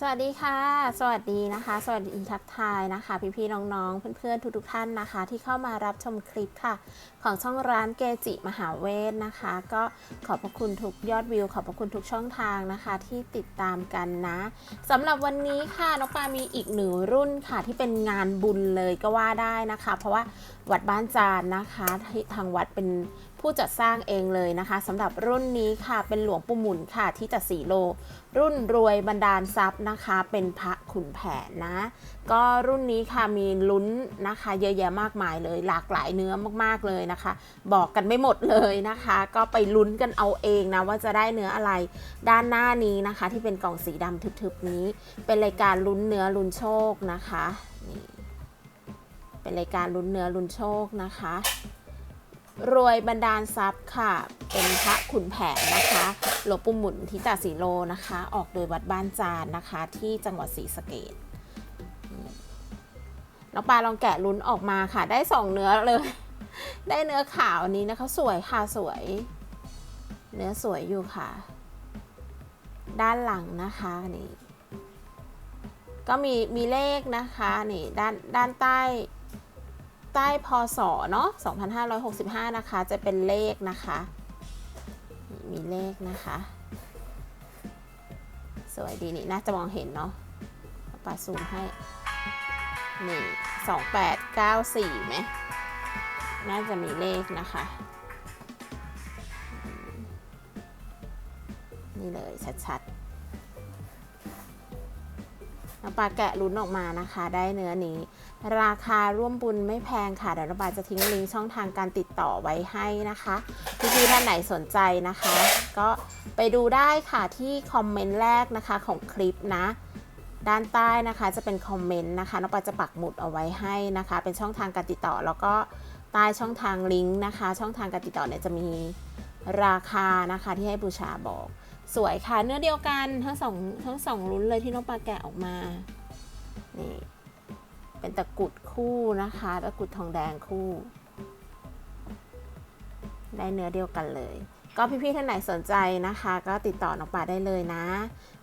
สวัสดีค่ะ สวัสดีนะคะ สวัสดีทักทายนะคะ พี่ๆน้องๆ เพื่อนๆ ทุกๆท่านนะคะ ที่เข้ามารับชมคลิปค่ะ ของช่องร้านเกจิมหาเวทนะคะ ก็ขอบพระคุณทุกยอดวิว ขอบพระคุณทุกช่องทางนะคะ ที่ติดตามกันนะสำหรับวันนี้ค่ะน้องปามีอีกหนึ่งรุ่นค่ะ ที่เป็นงานบุญเลยก็ว่าได้นะคะ เพราะว่าวัดบ้านจานนะคะที่ทางวัดเป็นผู้จัดสร้างเองเลยนะคะสำหรับรุ่นนี้ค่ะเป็นหลวงปู่หมุนค่ะที่จัดสีโล รุ่นรวยบรรดาลทรัพย์นะคะ เป็นพระขุนแผนนะ ก็รุ่นนี้ค่ะมีลุ้นนะคะ เยอะแยะมากมายเลย หลากหลายเนื้อมากๆเลยนะคะ บอกกันไม่หมดเลยนะคะ ก็ไปลุ้นกันเอาเองนะว่าจะได้เนื้ออะไร ด้านหน้านี้นะคะ ที่เป็นกล่องสีดำทึบๆนี้ เป็นรายการลุ้นเนื้อลุ้นโชคนะคะนี่เป็นรายการลุ้นเนื้อลุ้นโชคนะคะ รวยบรรดาลทรัพย์ค่ะ เป็นพระขุนแผนนะคะหลวงปู่หมุนทิตาสีโลนะคะ ออกโดยวัดบ้านจานนะคะ ที่จังหวัดศรีสะเกษนี่น้องปลาลองแกะลุ้นออกมาค่ะ ได้สองเนื้อเลย ได้เนื้อขาวนี้นะคะ สวยค่ะสวย เนื้อสวยอยู่ค่ะ ด้านหลังนะคะนี่ก็มีมีเลขนะคะนี่ด้านด้านใต้ ใต้พศเนาะ2565 นะคะ จะเป็นเลขนะคะ มีเลขนะคะ สวยดีนี่น่าจะมองเห็นเนาะเอาปาซูมให้นี่2894ไหมน่าจะมีเลขนะคะ นี่เลยชัดๆ น้ำปลาแกะลุ้นออกมานะคะ ได้เนื้อนี้ ราคาร่วมบุญไม่แพงค่ะเดี๋ยวน้ำปลาจะทิ้งลิงก์ช่องทางการติดต่อไว้ให้นะคะพี่ๆท่านไหนสนใจนะคะ ก็ไปดูได้ค่ะที่คอมเมนต์แรกนะคะของคลิปนะด้านใต้นะคะจะเป็นคอมเมนต์นะคะน้องปาจะปักหมุดเอาไว้ให้นะคะ เป็นช่องทางการติดต่อ แล้วก็ใต้ช่องทางลิงก์นะคะ ช่องทางการติดต่อเนี่ยจะมีราคานะคะที่ให้บูชาบอก สวยค่ะเนื้อเดียวกันทั้งสองทั้งสองลุ้นเลยที่น้องปลาแกะออกมา นี่ เป็นตะกรุดคู่นะคะ ตะกรุดทองแดงคู่ ได้เนื้อเดียวกันเลย ก็พี่ๆท่านไหนสนใจนะคะ ก็ติดต่อน้องปลาได้เลยนะ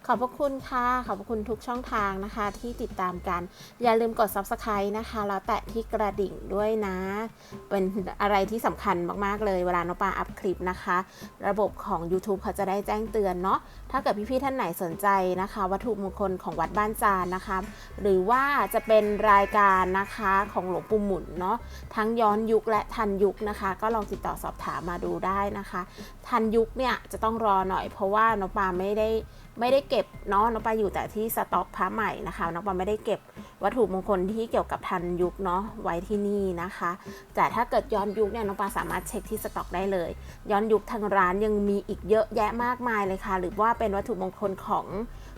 ขอบพระคุณค่ะ ขอบพระคุณทุกช่องทางนะคะ ที่ติดตามกัน อย่าลืมกด subscribe นะคะ แล้วแตะที่กระดิ่งด้วยนะ เป็นอะไรที่สำคัญมากๆเลย เวลาน้องปาอัพคลิปนะคะ ระบบของ YouTube เขาจะได้แจ้งเตือนเนาะ ถ้าเกิดพี่ๆท่านไหนสนใจนะคะ วัตถุมงคลของวัดบ้านจานนะคะ หรือว่าจะเป็นรายการนะคะของหลวงปู่หมุนเนาะ ทั้งย้อนยุคและทันยุคนะคะ ก็ลองติดต่อสอบถามมาดูได้นะคะ ทันยุคเนี่ยจะต้องรอหน่อยเพราะว่าน้องปาไม่ได้ไม่ได้เกก็บเนาะน้องปาอยู่แต่ที่สต็อกพระใหม่นะคะน้องปาไม่ได้เก็บวัตถุมงคลที่เกี่ยวกับทันยุคเนาะไว้ที่นี่นะคะ แต่ถ้าเกิดย้อนยุคเนี่ยน้องปาสามารถเช็คที่สต็อกได้เลย ย้อนยุคทางร้านยังมีอีกเยอะแยะมากมายเลยค่ะ หรือว่าเป็นวัตถุมงคลของ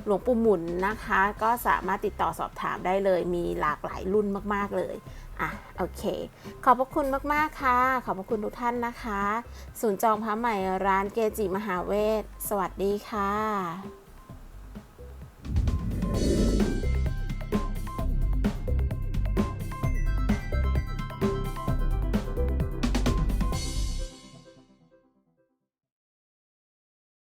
หลวงปู่หมุนนะคะ ก็สามารถติดต่อสอบถามได้เลย มีหลากหลายรุ่นมากๆเลยอะโอเค ขอบพระคุณมาก ๆ ค่ะ ขอบพระคุณทุกท่านนะคะ ศูนย์จองพระใหม่ร้านเกจิมหาเวท สวัสดีค่ะ